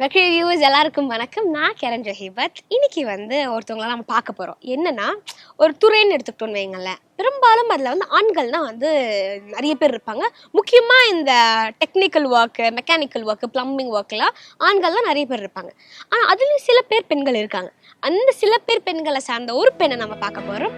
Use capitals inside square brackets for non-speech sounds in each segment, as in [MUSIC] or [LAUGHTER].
வெற்றி வியூவர்ஸ் எல்லாருக்கும் வணக்கம். நான் கிரண் ஜஹிபத் இன்னைக்கு வந்து ஒருத்தவங்கள நம்ம பார்க்க போகிறோம் என்னன்னா ஒரு துறைன்னு எடுத்துக்கிட்டோன்னு வைங்களேன் பெரும்பாலும் அதில் வந்து ஆண்கள் தான் வந்து நிறைய பேர் இருப்பாங்க. முக்கியமாக இந்த technical work mechanical work plumbing ஒர்க்கெலாம் ஆண்கள் தான் நிறைய பேர் இருப்பாங்க. ஆனால் அதுலேயும் சில பேர் பெண்கள் இருக்காங்க. அந்த சில பேர் பெண்களை சார்ந்த ஒரு பெண்ணை நம்ம பார்க்க போகிறோம்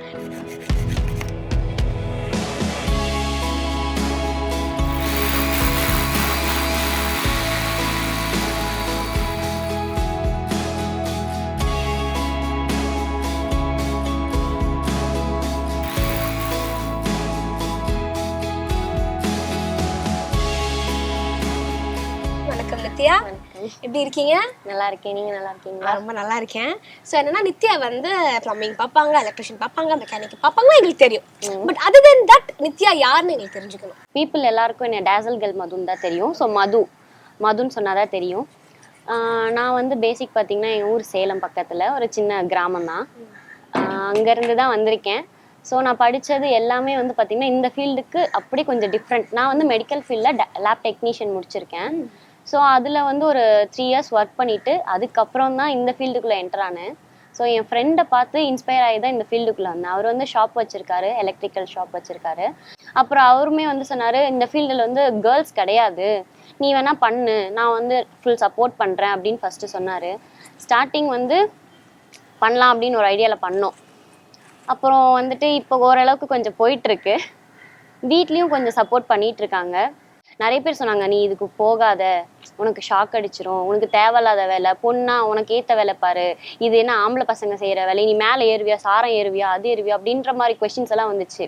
எப்படி இருக்கீங்க? நல்லா இருக்கேன். நீங்க நல்லா இருக்கீங்களா? ரொம்ப நல்லா இருக்கேன். ஸோ என்னன்னா நித்யா வந்து ப்ளம்பிங் பார்ப்பாங்க எலக்ட்ரிஷியன் பார்ப்பாங்க மெக்கானிக் பார்ப்பாங்க எங்களுக்கு தெரியும். But other then that Nithya யாருன்னு எங்களுக்கு தெரிஞ்சுக்கணும். பீப்புள் எல்லாருக்கும் என்ன டேசல் கேர்ள் மதுன்னு தான் தெரியும். ஸோ மது. மதுன்னு சொன்னாதான் தெரியும். ஆஹ் நான் வந்து பேசிக் பார்த்தீங்கன்னா எங்கள் ஊர் சேலம் பக்கத்தில் ஒரு சின்ன கிராமம் தான். அங்கேருந்து தான் வந்திருக்கேன். ஸோ நான் படித்தது எல்லாமே வந்து பார்த்தீங்கன்னா இந்த ஃபீல்டுக்கு அப்படி கொஞ்சம் டிஃப்ரெண்ட் நான் வந்து மெடிக்கல் ஃபீல்டில் லேப் டெக்னீஷியன் முடிச்சிருக்கேன். ஸோ அதில் வந்து ஒரு த்ரீ இயர்ஸ் ஒர்க் பண்ணிவிட்டு அதுக்கப்புறம் தான் இந்த ஃபீல்டுக்குள்ளே என்டர் ஆனேன். ஸோ என் ஃப்ரெண்டை பார்த்து இன்ஸ்பயர் ஆகி தான் இந்த ஃபீல்டுக்குள்ளே வந்தேன். அவர் வந்து ஷாப் வச்சுருக்காரு எலக்ட்ரிக்கல் ஷாப் வச்சுருக்காரு. அப்புறம் அவருமே வந்து சொன்னார் இந்த ஃபீல்டில் வந்து கேர்ள்ஸ் கிடையாது. நீ வேணா பண்ணு நான் வந்து ஃபுல் சப்போர்ட் பண்ணுறேன் அப்படின்னு ஃபஸ்ட்டு சொன்னார். ஸ்டார்டிங் வந்து பண்ணலாம் அப்படின்னு ஒரு ஐடியாவில் பண்ணோம். அப்புறம் வந்துட்டு இப்போ ஓரளவுக்கு கொஞ்சம் போயிட்டுருக்கு வீட்லேயும் கொஞ்சம் சப்போர்ட் பண்ணிகிட்ருக்காங்க இருக்காங்க. நிறைய பேர் சொன்னாங்க நீ இதுக்கு போகாத. உனக்கு ஷாக் அடிச்சிரும். உனக்கு தேவையில்லாத வேலை. பொண்ணா உனக்கு ஏற்ற வேலை பாரு. இது என்ன ஆம்பளை பசங்க செய்கிற வேலை? நீ மேலே ஏறுவியா? சாரம் ஏறுவியா? அது ஏறுவியா? அப்படின்ற மாதிரி கொஷின்ஸ் எல்லாம் வந்துச்சு.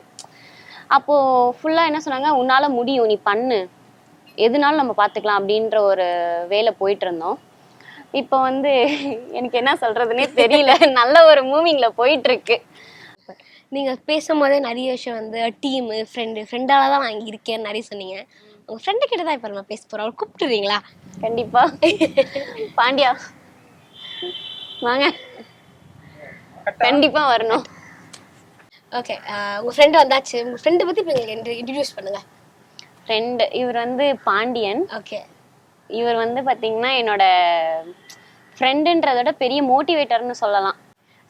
அப்போது ஃபுல்லாக என்ன சொன்னாங்க உன்னால் முடியும். நீ பண்ணு. எதுனாலும் நம்ம பார்த்துக்கலாம் அப்படின்ற ஒரு வேலை போயிட்டு இருந்தோம். இப்போ வந்து எனக்கு என்ன சொல்கிறதுனே தெரியல. [LAUGHS] நல்ல ஒரு மூவிங்கில் போயிட்டு இருக்கு. நீங்கள் பேசும்போதே நிறைய விஷயம் வந்து டீமு ஃப்ரெண்டு ஃப்ரெண்டால தான் நான் இங்கே இருக்கேன்னு நிறைய சொன்னீங்க. உங்கள் ஃப்ரெண்டு கிட்ட தான் இப்போ நம்ம பேச போகிறோம் அவர் கூப்பிட்டுறீங்களா? கண்டிப்பா. பாண்டியா. வாங்க. கண்டிப்பா வரணும். ஓகே உங்கள் ஃப்ரெண்டு வந்தாச்சு. உங்கள் ஃப்ரெண்டை பற்றி இப்போ எங்களுக்கு இன்ட்ரடியூஸ் பண்ணுங்கள் ஃப்ரெண்டு இவர் வந்து பாண்டியன். ஓகே இவர் வந்து பாத்தீங்கன்னா என்னோட ஃப்ரெண்டுன்றத விட பெரிய மோட்டிவேட்டர்னு சொல்லலாம்.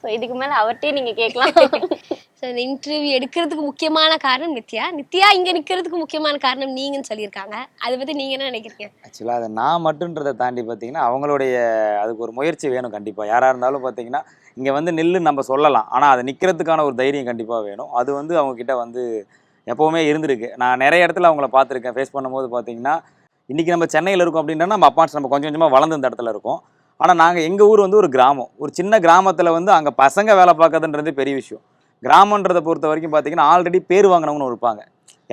ஸோ இதுக்கு மேல அவர்கிட்டயே நீங்க கேட்கலாம். [LAUGHS] ஸோ இந்த இன்டர்வியூ எடுக்கிறதுக்கு முக்கியமான காரணம் நித்யா. நித்யா இங்கே நிற்கிறதுக்கு முக்கியமான காரணம் நீங்கன்னு சொல்லியிருக்காங்க. அதை பற்றி நீங்கள் என்ன நினைக்கிறீங்க? ஆக்சுவலாக அதை நான் மட்டுன்றதை தாண்டி பார்த்தீங்கன்னா அவங்களுடைய அதுக்கு ஒரு முயற்சி வேணும் கண்டிப்பாக யாராக இருந்தாலும் பார்த்தீங்கன்னா இங்கே வந்து நில்லு நம்ம சொல்லலாம். ஆனால் அது நிற்கிறதுக்கான ஒரு தைரியம் கண்டிப்பாக வேணும். அது வந்து அவங்கக்கிட்ட வந்து எப்போவுமே இருந்திருக்கு. நான் நிறைய இடத்துல அவங்கள பார்த்துருக்கேன். ஃபேஸ் பண்ணும்போது பார்த்தீங்கன்னா இன்றைக்கி நம்ம சென்னையில் இருக்கோம் அப்படின்னா நம்ம அப்பான்ஸ் நம்ம கொஞ்சம் கொஞ்சமாக வளர்ந்து இந்த இடத்துல இருக்கோம். ஆனால் நாங்கள் எங்கள் ஊர் வந்து ஒரு கிராமம். ஒரு சின்ன கிராமத்தில் வந்து அங்கே பசங்க வேலை பார்க்கறதுன்றது பெரிய விஷயம். கிராமன்றதை பொறுத்த வரைக்கும் பார்த்தீங்கன்னா ஆல்ரெடி பேர் வாங்கினவங்கன்னு இருப்பாங்க.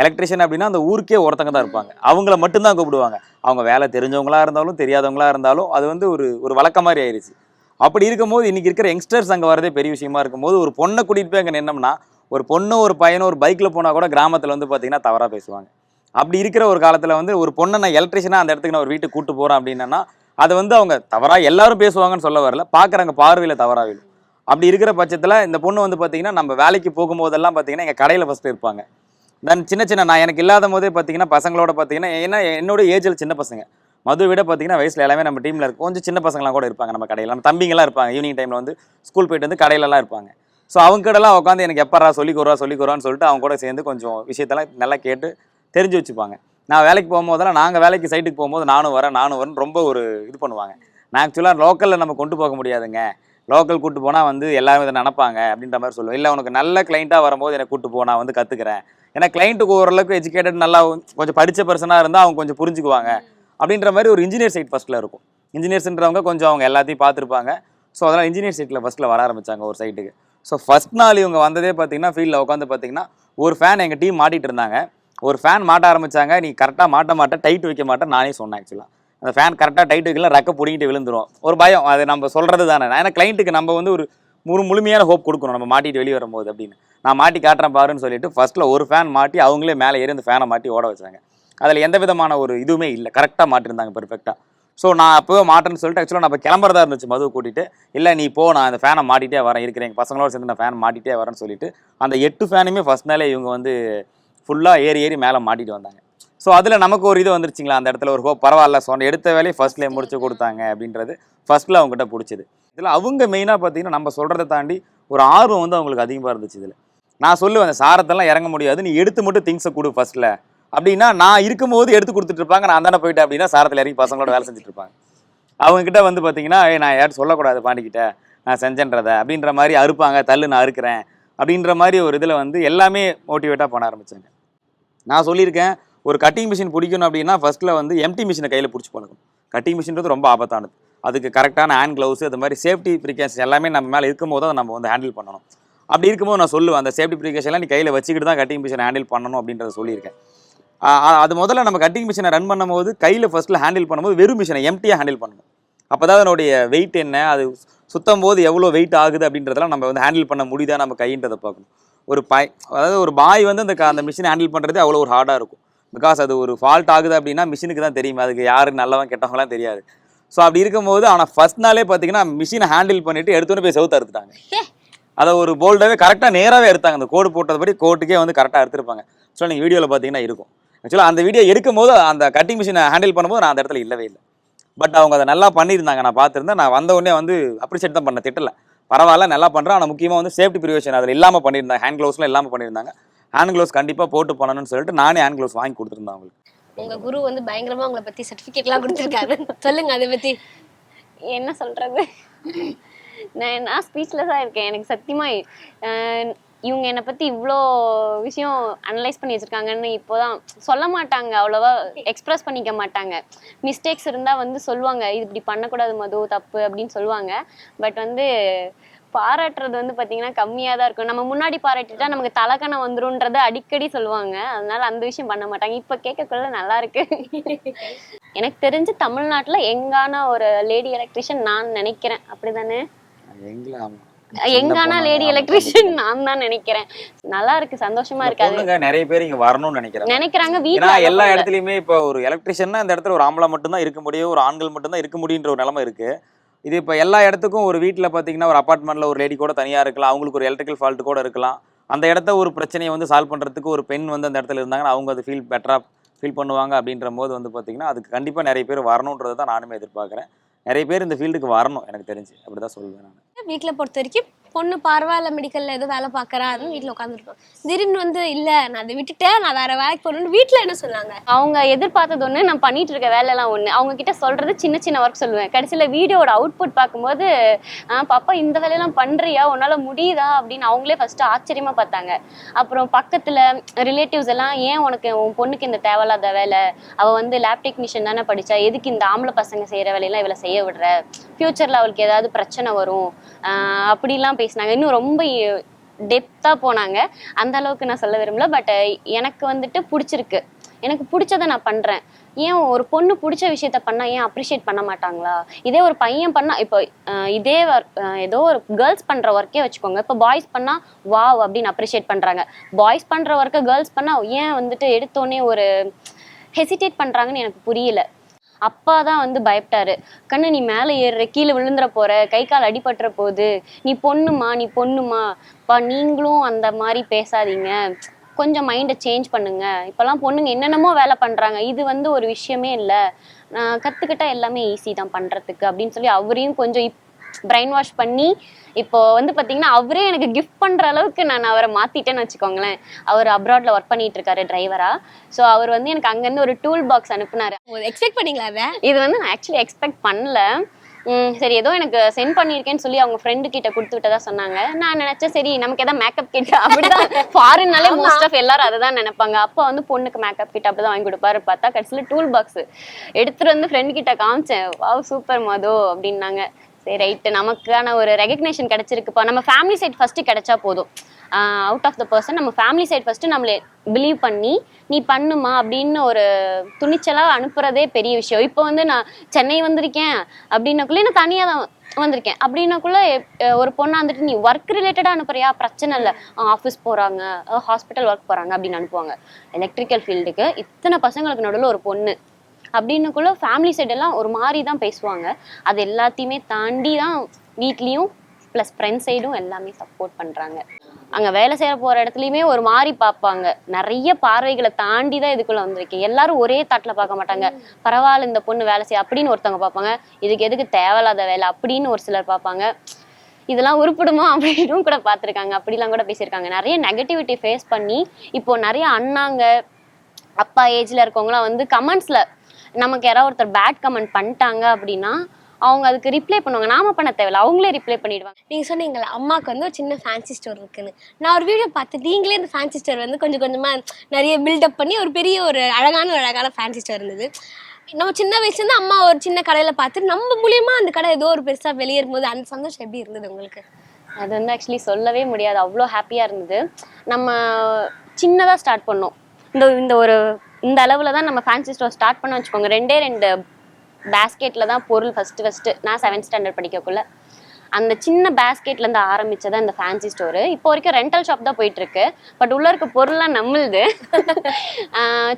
எலக்ட்ரிஷியன் அப்படின்னா அந்த ஊருக்கே ஒருத்தங்க தான் இருப்பாங்க. அவங்கள மட்டும்தான் கூப்பிடுவாங்க. அவங்க வேலை தெரிஞ்சவங்களா இருந்தாலும் தெரியாதவங்களா இருந்தாலும் அது வந்து ஒரு ஒரு வழக்க மாதிரி ஆயிடுச்சு அப்படி இருக்கும்போது இன்றைக்கி இருக்கிற யங்ஸ்டர்ஸ் அங்கே வரதே பெரிய விஷயமா இருக்கும்போது ஒரு பொண்ணை கூட்டிகிட்டு போய் அங்கே நின்னோம்னா ஒரு பொண்ணு ஒரு பையனும் ஒரு பைக்கில் போனால் கூட கிராமத்தில் வந்து பார்த்தீங்கன்னா தவறாக பேசுவாங்க. அப்படி இருக்கிற ஒரு காலத்தில் வந்து ஒரு பொண்ணை நான் எலக்ட்ரிஷனாக அந்த இடத்துக்கு நான் ஒரு வீட்டுக்கு கூட்டு போகிறேன் அப்படின்னா அது வந்து அவங்க தவறாக எல்லாரும் பேசுவாங்கன்னு சொல்ல வரல. பார்க்குறாங்க பார்வையில் தவறாக அப்படி இருக்கிற பட்சத்தில் இந்த பொண்ணு வந்து பார்த்தீங்கன்னா நம்ம வேலைக்கு போகும்போதெல்லாம் பார்த்தீங்கன்னா எங்கள் கடையில் ஃபஸ்ட்டு இருப்பாங்க. தென் சின்ன சின்ன நான் எனக்கு இல்லாத போதே பார்த்தீங்கன்னா பசங்களோட பார்த்தீங்கன்னா ஏன்னா என்னோட ஏஜில் சின்ன பசங்க. மது விட பார்த்தீங்கன்னா வயசில் எல்லாமே நம்ம டீமில் இருக்கும் கொஞ்சம் சின்ன பசங்களாம் கூட இருப்பாங்க நம்ம கடையில். நம்ம தம்பிங்கெல்லாம் இருப்பாங்க. ஈவினிங் டைமில் வந்து ஸ்கூல் போயிட்டு வந்து கடையிலலாம் இருப்பாங்க. ஸோ அவங்க கூடலாம் உட்காந்து எனக்கு எப்பரா சொல்லிக்கோரா சொல்லிக்கோரான்னு சொல்லிட்டு அவங்க கூட சேர்ந்து கொஞ்சம் விஷயத்தெல்லாம் நல்லா கேட்டு தெரிஞ்சு வச்சுப்பாங்க. நான் வேலைக்கு போகும்போதெல்லாம் நாங்கள் வேலைக்கு சைட்டுக்கு போகும்போது நானும் வரேன் நானும் வரேன் ரொம்ப ஒரு இது பண்ணுவாங்க. நான் ஆக்சுவலாக லோக்கலில் நம்ம கொண்டு போக முடியாதுங்க. லோக்கல் கூட்டு போனால் வந்து எல்லாரும் இதை நினப்பாங்க அப்படின்ற மாதிரி சொல்லுவேன். இல்லை உனக்கு நல்ல கிளைண்ட்டாக வரும்போது என்னை கூட்டு போ நான் வந்து கற்றுக்கிறேன் ஏன்னா கிளைண்ட்டுக்கு ஓரளவுக்கு எஜுகேட்டட் நல்லா கொஞ்சம் படித்த பர்சனாக இருந்தால் அவங்க கொஞ்சம் புரிஞ்சுக்குவாங்க. அப்படின்ற மாதிரி ஒரு இன்ஜினியர் சைட் ஃபஸ்ட்டில் இருக்கும். இன்ஜினியர்ஸ்ன்றவங்க கொஞ்சம் அவங்க எல்லாத்தையும் பார்த்துருப்பாங்க. ஸோ அதெல்லாம் இன்ஜினியர் சைட்டில் ஃபஸ்ட்டில் வர ஆரம்பிச்சாங்க ஒரு சைட்டுக்கு ஸோ ஃபஸ்ட் நாள் இவங்க வந்ததே பார்த்தீங்கன்னா ஃபீல்டில் உட்காந்து பார்த்தீங்கன்னா ஒரு ஃபேன் எங்கள் டீம் மாட்டிகிட்டு இருந்தாங்க. ஒரு ஃபேன் மாட்ட ஆரம்பிச்சாங்க. நீ கரெக்டாக மாட்ட மாட்ட டைட் வைக்க மாட்டேன் நானே சொன்னேன் ஆக்சுவலாக அந்த ஃபேன் கரெக்டாக டைட் வைக்கல ரெக்க பிடிங்கிட்டு விழுந்துடும் ஒரு பயம். அது நம்ம சொல்கிறது தானே. ஏன்னா கிளைண்ட்டுக்கு நம்ம வந்து ஒரு முழு முழுமையான ஹோப் கொடுக்கணும். நம்ம மாட்டிட்டு வெளியே வரும்போது அப்படின்னு. நான் மாட்டி காட்டுறேன் பாருன்னு சொல்லிட்டு ஃபர்ஸ்ட்டில் ஒரு ஃபேன் மாட்டி அவங்களே மேலே ஏறி அந்த ஃபேனை மாட்டி ஓட வச்சாங்க. அதில் எந்த விதமான ஒரு இதுவுமே இல்லை. கரெக்டாக மாட்டிருந்தாங்க பெர்ஃபெக்டாக ஸோ நான் அப்போவே மாட்டேன்னு சொல்லிட்டு ஆக்சுவலாக நான் இப்போ கிளம்புறதா இருந்துச்சு மது கூட்டிகிட்டு இல்லை நீ போ. நான் அந்த ஃபேனை மாட்டிகிட்டே வரேன். இருக்கிறேன் எங்கள் பசங்களோட சேர்ந்து நான் ஃபேன் மாட்டிகிட்டே வரேன்னு சொல்லிட்டு அந்த எட்டு ஃபேனுமே ஃபர்ஸ்ட் நாளே இவங்க வந்து ஃபுல்லாக ஏறி ஏறி மேலே மாட்டிட்டு வந்தாங்க. ஸோ அதில் நமக்கு ஒரு இது வந்துருச்சுங்களா? அந்த இடத்துல ஒரு ஹோப் பரவாயில்ல சொன்ன எடுத்த வேலையை ஃபர்ஸ்ட்லேயே முடிச்சு கொடுத்தாங்க அப்படின்றது ஃபர்ஸ்ட்டில் அவங்ககிட்ட பிடிச்சது. இதில் அவங்க மெயினாக பார்த்தீங்கன்னா நம்ம சொல்கிறத தாண்டி ஒரு ஆர்வம் வந்து அவங்களுக்கு அதிகமாக இருந்துச்சு இதில். நான் சொல்லுவேன் அந்த சாரத்தெல்லாம் இறங்க முடியாது. நீ எடுத்து மட்டும் திங்ஸை கொடு ஃபர்ஸ்ட்டில் அப்படின்னா நான் இருக்கும்போது எடுத்து கொடுத்துட்டு இருப்பாங்க. நான் தானே போயிட்டேன் அப்படின்னா சாரத்தில் இறங்கி பசங்களோட வேலை செஞ்சுட்டு இருப்பாங்க. அவங்ககிட்ட வந்து பார்த்தீங்கன்னா நான் யாரும் சொல்லக்கூடாது பாண்டிக்கிட்ட? நான் செஞ்சேன்றத. அப்படின்ற மாதிரி அறுப்பாங்க. தள்ளு நான் அறுக்கிறேன். அப்படின்ற மாதிரி ஒரு இதில் வந்து எல்லாமே மோட்டிவேட்டாக பண்ண ஆரம்பித்தாங்க நான் சொல்லியிருக்கேன் ஒரு கட்டிங் மிஷின் பிடிக்கணும் அப்படின்னா ஃபர்ஸ்ட்டில் வந்து எம்டி மிஷினை கையில் பிடிச்சி பழகும் கட்டிங் மிஷின்றது ரொம்ப ஆபத்தானது. அதுக்கு கரெக்டான ஹேண்ட் க்ளவுஸ் அது மாதிரி சேஃப்டி ப்ரிகாஷன் எல்லாமே நம்ம மேலே இருக்கும்போது அதை நம்ம வந்து ஹேண்டில் பண்ணணும். அப்படி இருக்கும்போது நான் சொல்லுவேன் அந்த சேஃப்டி ப்ரிகாஷன்லாம் நீ கையில் வச்சுக்கிட்டு தான் கட்டிங் மிஷினை ஹேண்டில் பண்ணணும் அப்படின்றத சொல்லியிருக்கேன். அது முதல்ல நம்ம கட்டிங் மிஷினை ரன் பண்ணும்போது கையில் ஃபஸ்ட்டில் ஹேண்டில் பண்ணும்போது வெறும் மிஷினை எம்டியாக ஹேண்டில் பண்ணணும். அப்போ தான் அதனுடைய வெயிட் என்ன அது சுத்தம் போது எவ்வளோ வெயிட் ஆகுது அப்படின்றதெல்லாம் நம்ம வந்து ஹேண்டில் பண்ண முடியுதா நம்ம கைன்றதை பார்க்கணும். ஒரு பாய் அதாவது ஒரு பாய் வந்து அந்த அந்த மிஷினை ஹேண்டில் பண்ணுறது அவ்வளோ ஒரு ஹார்டாக இருக்கும். பிகாஸ் அது ஒரு ஃபால்ட் ஆகுது அப்படின்னா மிஷினுக்கு தான் தெரியும். அதுக்கு யார் நல்லவன் கெட்டவங்களாம் தெரியாது. ஸோ அப்படி இருக்கும்போது ஆனால் ஃபர்ஸ்ட் நாளே பார்த்தீங்கன்னா மிஷினை ஹேண்டில் பண்ணிட்டு எடுத்தோன்னே போய் செவுத்து அறுத்துட்டாங்க. அதை ஒரு போல்டாகவே கரெக்டாக நேராகவே எடுத்தாங்க. அந்த கோடு போட்டதுபடி கோட்டுக்கே வந்து கரெக்டாக எடுத்திருப்பாங்க. ஸோ நீங்கள் வீடியோவில் பார்த்தீங்கன்னா இருக்கும். ஆக்சுவலாக அந்த வீடியோ எடுக்கும்போது அந்த கட்டிங் மிஷினை ஹேண்டில் பண்ணும்போது நான் அந்த இடத்துல இல்லவே இல்லை. பட் அவங்க அதை நல்லா பண்ணியிருந்தாங்க. நான் பார்த்துருந்தேன். நான் வந்த உடனே வந்து அப்ரிஷியேட் தான் பண்ண திட்டல. பரவாயில்ல நல்லா பண்ணுறேன் ஆனால் முக்கியமாக வந்து சேஃப்டி ப்ரிவெஷன் அதில் இல்லாமல் பண்ணியிருந்தாங்க. ஹேண்ட் க்ளவுஸ்லாம் இல்லாமல் பண்ணியிருந்தாங்க. ஹேண்ட் க்ளவுஸ் கண்டிப்பாக போட்டு பண்ணணும்னு சொல்லிட்டு நானே ஹேண்ட் க்ளவுஸ் வாங்கி கொடுத்துருந்தேன் அவங்களுக்கு. உங்க குரு வந்து பயங்கரமா உங்களை பத்தி சர்டிபிகேட்லாம் கொடுத்துருக்காரு. சொல்லுங்க அதை பத்தி. என்ன சொல்றது? நான் என்ன ஸ்பீச்லெஸ்ஸாக இருக்கேன். எனக்கு சத்தியமா இவங்க என்னை பத்தி இவ்வளோ விஷயம் அனலைஸ் பண்ணி வச்சிருக்காங்கன்னு இப்போதான் சொல்ல மாட்டாங்க அவ்வளோவா எக்ஸ்பிரஸ் பண்ணிக்க மாட்டாங்க. மிஸ்டேக்ஸ் இருந்தால் வந்து சொல்லுவாங்க இது இப்படி பண்ணக்கூடாது மது தப்பு அப்படின்னு சொல்லுவாங்க. பட் வந்து பாராட்டுறது வந்து பாத்தீங்கன்னா கம்மியா தான் இருக்கும். நம்ம முன்னாடி பாராட்டிட்டா நமக்கு தலக்கணம் வந்துரும்ன்றத அடிக்கடி சொல்லுவாங்க. அதனால அந்த விஷயம் பண்ண மாட்டாங்க. இப்ப கேட்கக்குள்ள நல்லா இருக்கு. எனக்கு தெரிஞ்சு தமிழ்நாட்டுல எங்கான ஒரு லேடி எலக்ட்ரிஷியன் நான் நினைக்கிறேன். அப்படிதானே. எங்கான லேடி எலக்ட்ரிஷியன் நான் தான் நினைக்கிறேன். நல்லா இருக்கு. சந்தோஷமா இருக்கு நிறைய பேர் இங்க வரணும்னு நினைக்கிறேன் நினைக்கிறாங்க. ஏன்னா வீட்டுல எல்லா இடத்துலயுமே இப்போ ஒரு எலக்ட்ரிஷியன்னா இந்த இடத்துல ஒரு ஆம்பளை மட்டும்தான் இருக்க முடியும் ஒரு ஆண்கள் மட்டும்தான் இருக்க முடியுன்ற ஒரு நிலைமை இருக்கு. இது இப்போ எல்லா இடத்துக்கும் ஒரு வீட்டில் பார்த்தீங்கன்னா ஒரு அப்பார்ட்மெண்ட்ல ஒரு லேடி கூட தனியாக இருக்கலாம். அவங்களுக்கு ஒரு எலக்ட்ரிக்கல் ஃபால்ட் கூட இருக்கலாம். அந்த இடத்த ஒரு பிரச்சனையை வந்து சால்வ் பண்ணுறதுக்கு ஒரு பெண் வந்து அந்த இடத்துல இருந்தாங்கன்னா அவங்க அது ஃபீல் பெட்டராக ஃபீல் பண்ணுவாங்க அப்படின்ற போது வந்து பார்த்திங்கன்னா அதுக்கு கண்டிப்பாக நிறைய பேர் வரணுன்றதை தான் நானுமே எதிர்பார்க்குறேன். நிறைய பேர் இந்த ஃபீல்டுக்கு வரணும் எனக்கு தெரிஞ்சு. அப்படி தான் சொல்லுவேன் நான் வீட்ல பொறுத்த வரைக்கும் பொண்ணு பரவாயில்ல மெடிக்கல்ல ஏதோ வேலை பார்க்கறா அதுவும் வீட்ல உட்காந்துருப்போம் திடீர்னு வந்து இல்ல நான் அதை விட்டுட்டேன் நான் வேற வேலைக்கு போகணும்னு வீட்ல என்ன சொன்னாங்க? அவங்க எதிர்பார்த்தது ஒண்ணு நான் பண்ணிட்டு இருக்க வேலைலாம் ஒண்ணு. அவங்க கிட்ட சொல்றது சின்ன சின்ன ஒர்க் சொல்லுவேன். கடைசியில வீடியோட அவுட்புட் பார்க்கும்போது பாப்பா இந்த வேலையெல்லாம் பண்றியா? உன்னால முடியுதா? அப்படின்னு அவங்களே ஃபர்ஸ்ட் ஆச்சரியமா பார்த்தாங்க. அப்புறம் பக்கத்துல ரிலேட்டிவ்ஸ் எல்லாம் ஏன் உனக்கு உன் பொண்ணுக்கு இந்த தேவையில்லாத வேலை? அவ வந்து லேப் டெக்னீஷியன் தானே படிச்சா எதுக்கு இந்த ஆம்பளை பசங்க செய்யற வேலையெல்லாம் இவளை செய்ய விடுற. ஃபியூச்சர்ல அவளுக்கு ஏதாவது பிரச்சனை வரும். ஆஹ் அப்படிலாம் பேசினாங்க. இன்னும் ரொம்ப டெப்த்தாக போனாங்க. அந்த அளவுக்கு நான் சொல்ல விரும்பல. பட் எனக்கு வந்துட்டு பிடிச்சிருக்கு. எனக்கு பிடிச்சதை நான் பண்றேன். ஏன் ஒரு பொண்ணு பிடிச்ச விஷயத்த பண்ணா ஏன் அப்ரிஷியேட் பண்ண மாட்டாங்களா? இதே ஒரு பையன் பண்ணா இப்போ இதே work, அஹ் ஏதோ ஒரு கேர்ள்ஸ் பண்ற ஒர்க்கே வச்சுக்கோங்க. இப்போ பாய்ஸ் பண்ணா வாவ் அப்படின்னு அப்ரிஷியேட் பண்றாங்க. பாய்ஸ் பண்ற ஒர்க்கை கேர்ள்ஸ் பண்ணா ஏன் வந்துட்டு எடுத்தோடனே ஒரு ஹெசிடேட் பண்றாங்கன்னு எனக்கு புரியல. அப்பா தான் வந்து பயப்பட்டாரு. கண்ணு நீ மேலே ஏறுற கீழே விழுந்துற போற கை கால் அடிபட்டுற போகுது நீ பொண்ணுமா நீ பொண்ணுமா? பா நீங்களும் அந்த மாதிரி பேசாதீங்க. கொஞ்சம் மைண்டை சேஞ்ச் பண்ணுங்க. இப்போல்லாம் பொண்ணுங்க என்னென்னமோ வேலை பண்றாங்க. இது வந்து ஒரு விஷயமே இல்லை. நான் கத்துக்கிட்டா எல்லாமே ஈஸி தான் பண்றதுக்கு அப்படின்னு சொல்லி அவரையும் கொஞ்சம் பிரைன் வாஷ் பண்ணி இப்போ வந்து பாத்தீங்கன்னா அவரே எனக்கு கிஃப்ட் பண்ற அளவுக்கு நான் அவரை மாத்திட்டேன்னு வச்சுக்கோங்களேன். அவர் அப்ராட்ல ஒர்க் பண்ணிட்டு இருக்காரு டிரைவரா ஸோ அவர் வந்து எனக்கு அங்கேருந்து ஒரு டூல் பாக்ஸ் அனுப்புனாரு. எக்ஸ்பெக்ட் பண்ணீங்களா அதை? இது வந்து நான் ஆக்சுவலி எக்ஸ்பெக்ட் பண்ணல. சரி ஏதோ எனக்கு சென்ட் பண்ணியிருக்கேன்னு சொல்லி அவங்க ஃப்ரெண்டு கிட்ட கொடுத்து விட்டதா சொன்னாங்க. நான் நினைச்சேன் சரி நமக்கு ஏதாவது மேக்கப் கிட் அப்படிதான். ஃபாரின்னாலே மோஸ்ட் ஆஃப் எல்லாரும் அதை தான் நினைப்பாங்க. அப்பா வந்து பொண்ணுக்கு மேக்கப் கிட் அப்படிதான் வாங்கி கொடுப்பாரு. பார்த்தா கடைசியில் டூல் பாக்ஸ் எடுத்துட்டு வந்து ஃப்ரெண்ட் கிட்ட காமிச்சேன். வாவ் சூப்பர் மது அப்படின்னாங்க. சரி ரைட்டு நமக்கான ஒரு ரெகக்னேஷன் கிடைச்சிருக்குப்பா நம்ம ஃபேமிலி சைட் ஃபர்ஸ்ட் கிடைச்சா போதும். அவுட் ஆஃப் த பர்சன் நம்ம ஃபேமிலி சைட் ஃபர்ஸ்ட் நம்மளே பிலீவ் பண்ணி நீ பண்ணுமா? அப்படின்னு ஒரு துணிச்சலாக அனுப்புறதே பெரிய விஷயம். இப்போ வந்து நான் சென்னை வந்திருக்கேன் அப்படின்னக்குள்ளே நான் தனியாக தான் வந்திருக்கேன். அப்படின்னக்குள்ள ஒரு பொண்ணா வந்துட்டு நீ ஒர்க் ரிலேட்டடாக அனுப்புறியா? பிரச்சனை இல்லை. ஆஃபீஸ் போறாங்க. ஹாஸ்பிட்டல் ஒர்க் போறாங்க. அப்படின்னு அனுப்புவாங்க. எலக்ட்ரிக்கல் ஃபீல்டுக்கு இத்தனை பசங்களுக்கு நடுவில் ஒரு பொண்ணு. அப்படின்னுக்குள்ள ஃபேமிலி சைடெல்லாம் ஒரு மாதிரி தான் பேசுவாங்க. அது எல்லாத்தையுமே தாண்டி தான் வீட்லேயும் ப்ளஸ் ஃப்ரெண்ட் சைடும் எல்லாமே சப்போர்ட் பண்ணுறாங்க அங்கே வேலை செய்ய போகிற இடத்துலையுமே ஒரு மாதிரி பார்ப்பாங்க. நிறைய பார்வைகளை தாண்டி தான் இதுக்குள்ளே வந்திருக்கேன் எல்லாரும் ஒரே தாட்டில் பார்க்க மாட்டாங்க. பரவாயில்ல இந்த பொண்ணு வேலை செய்ய அப்படின்னு ஒருத்தவங்க பார்ப்பாங்க. இதுக்கு எதுக்கு தேவையில்லாத வேலை அப்படின்னு ஒரு சிலர் பார்ப்பாங்க. இதெல்லாம் உருப்பிடுமா அப்படின்னு கூட பார்த்துருக்காங்க. அப்படிலாம் கூட பேசியிருக்காங்க. நிறைய நெகட்டிவிட்டி ஃபேஸ் பண்ணி இப்போ நிறைய அண்ணாங்க அப்பா ஏஜ்ல இருக்கவங்களாம் வந்து கமெண்ட்ஸ்ல நமக்கு யாராவது ஒருத்தர் பேட் கமெண்ட் பண்ணிட்டாங்க அப்படின்னா அவங்க அதுக்கு ரிப்ளை பண்ணுவாங்க. நாம பண்ண தேவையில்ல. அவங்களே ரிப்ளை பண்ணிடுவாங்க. நீங்க சொன்னீங்கல்ல அம்மாக்கு வந்து ஒரு சின்ன ஃபேன்சி ஸ்டோர் இருக்குன்னு. நான் ஒரு வீடியோ பார்த்து நீங்களே இந்த ஃபேன்சி ஸ்டோர் வந்து கொஞ்சம் கொஞ்சமா நிறைய பில்டப் பண்ணி ஒரு பெரிய ஒரு அழகான ஒரு அழகான ஃபேன்சி ஸ்டோர் இருந்தது. நம்ம சின்ன வயசுல இருந்து அம்மா ஒரு சின்ன கடையில பார்த்து நம்ம மூலியமா அந்த கடை ஏதோ ஒரு பெருசா வெளியேறும் போது அந்த சந்தோஷம் எப்படி இருந்தது உங்களுக்கு? அது வந்து ஆக்சுவலி சொல்லவே முடியாது. அவ்வளோ ஹாப்பியாக இருந்தது. நம்ம சின்னதாக ஸ்டார்ட் பண்ணோம். இந்த இந்த ஒரு இந்த அளவில் தான் நம்ம ஃபேன்சி ஸ்டோர் ஸ்டார்ட் பண்ண வச்சுக்கோங்க. ரெண்டே ரெண்டு பேஸ்கெட்டில் தான் பொருள் ஃபஸ்ட்டு ஃபஸ்ட்டு நான் செவன்த் ஸ்டாண்டர்ட் படிக்கக்குள்ள. அந்த சின்ன பேஸ்கெட்லேருந்து ஆரம்பிச்சதான் இந்த ஃபேன்சி ஸ்டோரு இப்போ வரைக்கும் ரெண்டல் ஷாப் தான் போயிட்டுருக்கு. பட் உள்ளே இருக்க பொருள்லாம் நம்மளுது.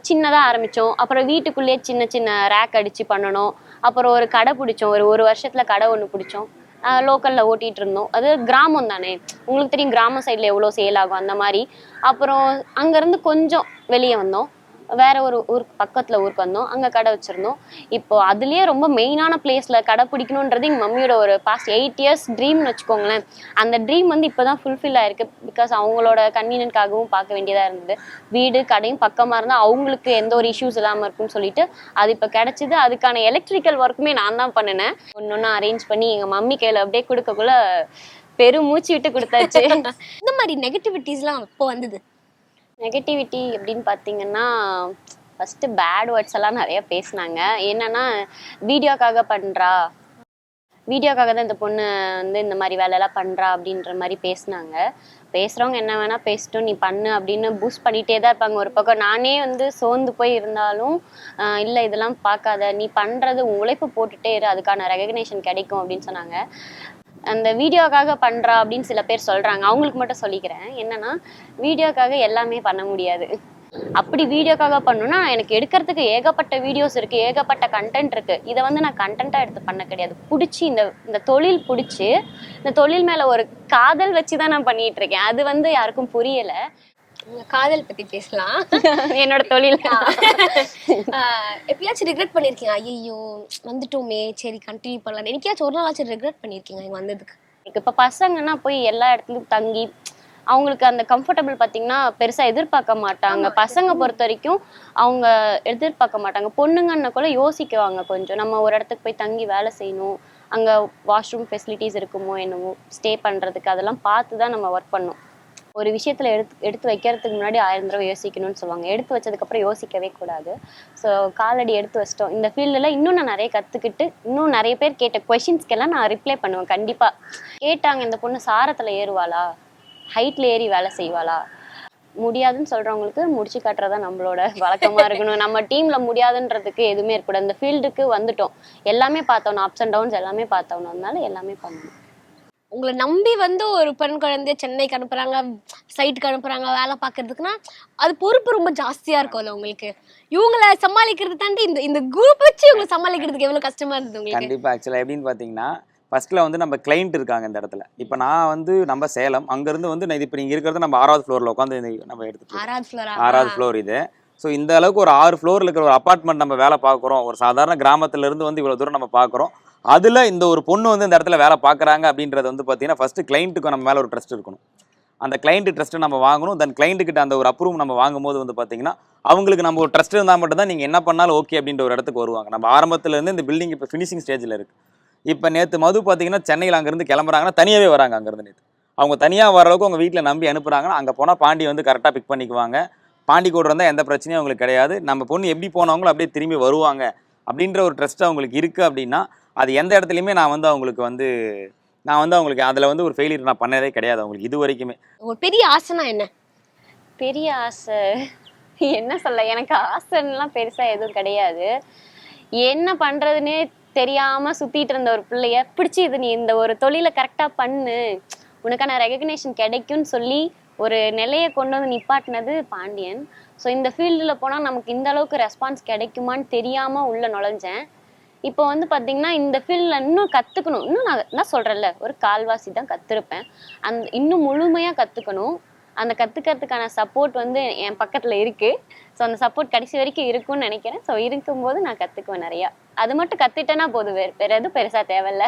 சின்னதாக ஆரம்பித்தோம் அப்புறம் வீட்டுக்குள்ளேயே சின்ன சின்ன ரேக் அடித்து பண்ணணும். அப்புறம் ஒரு கடை பிடிச்சோம். ஒரு ஒரு வருஷத்தில் கடை ஒன்று பிடிச்சோம். லோக்கலில் ஓட்டிகிட்டு இருந்தோம். அது கிராமம் தானே. உங்களுக்கு தெரியும் கிராம சைடில் எவ்வளோ சேல் ஆகும் அந்த மாதிரி. அப்புறம் அங்கேருந்து கொஞ்சம் வெளியே வந்தோம். வேற ஒரு ஊர் பக்கத்தில் ஊருக்கு வந்தோம். அங்கே கடை வச்சுருந்தோம். இப்போ அதுலேயே ரொம்ப மெயினான பிளேஸில் கடை பிடிக்கணுன்றது எங்கள் மம்மியோட ஒரு பாஸ்ட் எயிட் இயர்ஸ் ட்ரீம்னு வச்சுக்கோங்களேன். அந்த ட்ரீம் வந்து இப்போ தான் ஃபுல்ஃபில் ஆயிருக்கு. பிகாஸ் அவங்களோட கன்வீனியன்ட்காகவும் பார்க்க வேண்டியதாக இருந்தது. வீடு கடையும் பக்கமாக இருந்தால் அவங்களுக்கு எந்த ஒரு இஷ்யூஸ் இல்லாமல் இருக்கும்னு சொல்லிட்டு அது இப்போ கிடைச்சிது. அதுக்கான எலக்ட்ரிக்கல் ஒர்க்குமே நான் தான் பண்ணினேன். ஒன்று ஒன்று அரேஞ்ச் பண்ணி எங்கள் மம்மி கையில் அப்படியே கொடுக்கக்குள்ள பெரும் மூச்சு விட்டு கொடுத்தாச்சு. [LAUGHS] இந்த மாதிரி நெகட்டிவிட்டிஸ்லாம் அப்போ வந்தது? நெகட்டிவிட்டி அப்படின்னு பார்த்தீங்கன்னா ஃபஸ்ட்டு பேட் வேர்ட்ஸ் எல்லாம் நிறைய பேசினாங்க. என்னன்னா வீடியோக்காக பண்ணுறா வீடியோக்காக தான் இந்த பொண்ணு வந்து இந்த மாதிரி வேலையெல்லாம் பண்ணுறா அப்படின்ற மாதிரி பேசினாங்க. பேசுகிறவங்க என்ன வேணால் பேசிட்டும் நீ பண்ணு அப்படின்னு பூஸ்ட் பண்ணிகிட்டே தான் இருப்பாங்க ஒரு பக்கம். நானே வந்து சோர்ந்து போய் இருந்தாலும் இல்லை இதெல்லாம் பார்க்காத. நீ பண்ணுறது உழைப்பு போட்டுகிட்டே இரு. அதுக்கான ரெகக்னேஷன் கிடைக்கும் அப்படின்னு சொன்னாங்க. அந்த வீடியோக்காக பண்ணுறா அப்படின்னு சில பேர் சொல்கிறாங்க அவங்களுக்கு மட்டும் சொல்லிக்கிறேன். என்னன்னா வீடியோக்காக எல்லாமே பண்ண முடியாது. அப்படி வீடியோக்காக பண்ணணும்னா எனக்கு எடுக்கிறதுக்கு ஏகப்பட்ட வீடியோஸ் இருக்குது ஏகப்பட்ட கண்டென்ட் இருக்குது இதை வந்து நான் கண்டென்ட்டாக எடுத்து பண்ண கிடையாது. பிடிச்சி இந்த இந்த தொழில் பிடிச்சி இந்த தொழில் மேலே ஒரு காதல் வச்சு தான் நான் பண்ணிகிட்ருக்கேன் அது வந்து யாருக்கும் புரியலை. காதல் பத்தி பேசலாம். [LAUGHS] என்னோட தொழில். எப்பயாச்சும் ரிக்ரெட் பண்ணிருக்கீங்க ஐயோ வந்துட்டோமே சரி கண்டினியூ பண்ணலாம் என்னைக்காச்சும் ஒரு நாளாச்சும் ரிக்ரெட் பண்ணிருக்கீங்க இங்க வந்ததுக்கு? இப்ப பசங்கன்னா போய் எல்லா இடத்துலயும் தங்கி அவங்களுக்கு அந்த கம்ஃபர்டபுள் பார்த்தீங்கன்னா பெருசா எதிர்பார்க்க மாட்டாங்க. பசங்க பொறுத்த வரைக்கும் அவங்க எதிர்பார்க்க மாட்டாங்க. பொண்ணுங்கன்னா கூட யோசிக்குவாங்க கொஞ்சம். நம்ம ஒரு இடத்துக்கு போய் தங்கி வேலை செய்யணும். அங்க வாஷ்ரூம் ஃபெசிலிட்டிஸ் இருக்குமோ என்னமோ ஸ்டே பண்றதுக்கு அதெல்லாம் பார்த்து தான் நம்ம ஒர்க் பண்ணணும். ஒரு விஷயத்துல எடுத்து எடுத்து வைக்கிறதுக்கு முன்னாடி ஆயிரம் தடவை யோசிக்கணும்னு சொல்லுவாங்க. எடுத்து வச்சதுக்கு அப்புறம் யோசிக்கவே கூடாது. ஸோ காலடி எடுத்து வச்சிட்டோம். இந்த ஃபீல்டில் இன்னும் நான் நிறைய கற்றுக்கிட்டு இன்னும் நிறைய பேர் கேட்ட கொஷின்ஸ்க்கெல்லாம் நான் ரிப்ளை பண்ணுவேன். கண்டிப்பாக கேட்டாங்க இந்த பொண்ணு சாரத்தில் ஏறுவாளா? ஹைட்ல ஏறி வேலை செய்வாளா? முடியாதுன்னு சொல்றவங்களுக்கு முடிச்சு காட்டுறதா நம்மளோட வழக்கமா இருக்கணும். நம்ம டீம்ல முடியாதுன்றதுக்கு எதுவுமே இருக்கக்கூடாது. இந்த ஃபீல்டுக்கு வந்துட்டோம். எல்லாமே பார்த்தோம். அப்ஸ் அண்ட் டவுன்ஸ் எல்லாமே பார்த்தோம். அதனால எல்லாமே பண்ணணும். உங்களை நம்பி வந்து ஒரு பெண் குழந்தைய சென்னைக்கு அனுப்புறாங்க சைட்டுக்கு அனுப்புறாங்க வேலை பார்க்கறதுக்குன்னா அது பொறுப்பு ரொம்ப ஜாஸ்தியா இருக்கும்ல உங்களுக்கு. இவங்கள சமாளிக்கிறது தாண்டி இந்த இந்த குரூப் வச்சு இவங்களை சமாளிக்கிறதுக்கு எவ்வளவு கஷ்டமா இருந்தது உங்களுக்கு? கண்டிப்பா ஆக்சுவலாக எப்படின்னு பார்த்தீங்கன்னா ஃபர்ஸ்ட்ல வந்து நம்ம கிளைண்ட் இருக்காங்க இந்த இடத்துல. இப்போ நான் வந்து நம்ம சேலம் அங்கேருந்து வந்து நான் இப்போ நீங்கள் இருக்கிறது நம்ம ஆறாவது ஃப்ளோரில் உட்காந்து நம்ம எடுத்துட்டு இருக்கோம். ஆறாவது ஃப்ளோரா ஆறாவது ஃப்ளோர் இது. ஸோ இந்த அளவுக்கு ஒரு ஆறு ஃப்ளோரில் இருக்கிற ஒரு அப்பார்ட்மெண்ட் நம்ம வேலை பார்க்குறோம். ஒரு சாதாரண கிராமத்துல இருந்து வந்து இவ்வளோ தூரம் நம்ம பார்க்குறோம். அதில் இந்த ஒரு பொண்ணு வந்து இந்த இடத்துல வேலை பார்க்குறாங்க அப்படின்றது வந்து பார்த்தீங்கன்னா ஃபஸ்ட்டு கிளைண்ட்டுக்கு நம்ம மேலே ஒரு ட்ரஸ்ட் இருக்கணும். அந்த கிளைண்ட்டு ட்ரஸ்ட்டை நம்ம வாங்கணும். தென் கிளைண்ட்டுக்கிட்ட அந்த ஒரு அப்ரூவ் நம்ம வாங்கும்போது வந்து பார்த்தீங்கன்னா அவங்களுக்கு நம்ம ஒரு ட்ரஸ்ட் இருந்தால் மட்டும்தான் நீங்கள் என்ன பண்ணாலும் ஓகே அப்படின்ற ஒரு இடத்துக்கு வருவாங்க. நம்ம ஆரம்பத்துலேருந்து இந்த பில்டிங் இப்போ ஃபினிஷிங் ஸ்டேஜில் இருக்குது இப்போ நேற்று மது பார்த்தீங்கன்னா சென்னையில் அங்கேருந்து கிளம்புறாங்கன்னா தனியாகவே வராங்க அங்கேருந்து நேற்று அவங்க தனியாக வர அளவுக்கு அவங்க வீட்டில் நம்பி அனுப்புகிறாங்கன்னா அங்கே போனால் பாண்டி வந்து கரெக்டாக பிக் பண்ணிக்குவாங்க. பாண்டி கூட இருந்தால் எந்த பிரச்சனையும் அவங்களுக்கு கிடையாது. நம்ம பொண்ணு எப்படி போனவங்களும் அப்படியே திரும்பி வருவாங்க. அப்படின்ற ஒரு ட்ரஸ்ட் அவங்களுக்கு இருக்குது அப்படின்னா அது எந்த இடத்துலையுமே நான் வந்து அவங்களுக்கு வந்து நான் வந்து அவங்களுக்கு அதில் வந்து ஒரு ஃபெயிலியர் நான் பண்ணதே கிடையாது அவங்களுக்கு இது வரைக்குமே. ஒரு பெரிய ஆசைனா என்ன? பெரிய ஆசை. என்ன சொல்ல எனக்கு ஆசைலாம் பெருசா எதுவும் கிடையாது. என்ன பண்றதுன்னே தெரியாம சுத்திட்டு இருந்த ஒரு பிள்ளைய பிடிச்சி இது நீ இந்த ஒரு தொழிலை கரெக்டா பண்ணு. உனக்கான ரெகக்னேஷன் கிடைக்கும்னு சொல்லி ஒரு நிலையை கொண்டு வந்து நிப்பாட்டினது பாண்டியன். ஸோ இந்த ஃபீல்டில் போனால் நமக்கு இந்த அளவுக்கு ரெஸ்பான்ஸ் கிடைக்குமான்னு தெரியாமல் உள்ளே நுழைஞ்சேன். இப்போ வந்து பார்த்தீங்கன்னா இந்த ஃபீல்டில் இன்னும் கற்றுக்கணும் இன்னும் நான் நான் சொல்கிறேன்ல ஒரு கால்வாசி தான் கற்றுருப்பேன் அந்த இன்னும் முழுமையாக கற்றுக்கணும் அந்த கற்றுக்கிறதுக்கான சப்போர்ட் வந்து என் பக்கத்தில் இருக்குது ஸோ அந்த சப்போர்ட் கடைசி வரைக்கும் இருக்கும்னு நினைக்கிறேன். ஸோ இருக்கும்போது நான் கற்றுக்குவேன் நிறையா. அது மட்டும் கற்றுட்டேன்னா போதும். வேறு வேறு எதுவும் பெருசாக தேவையில்ல.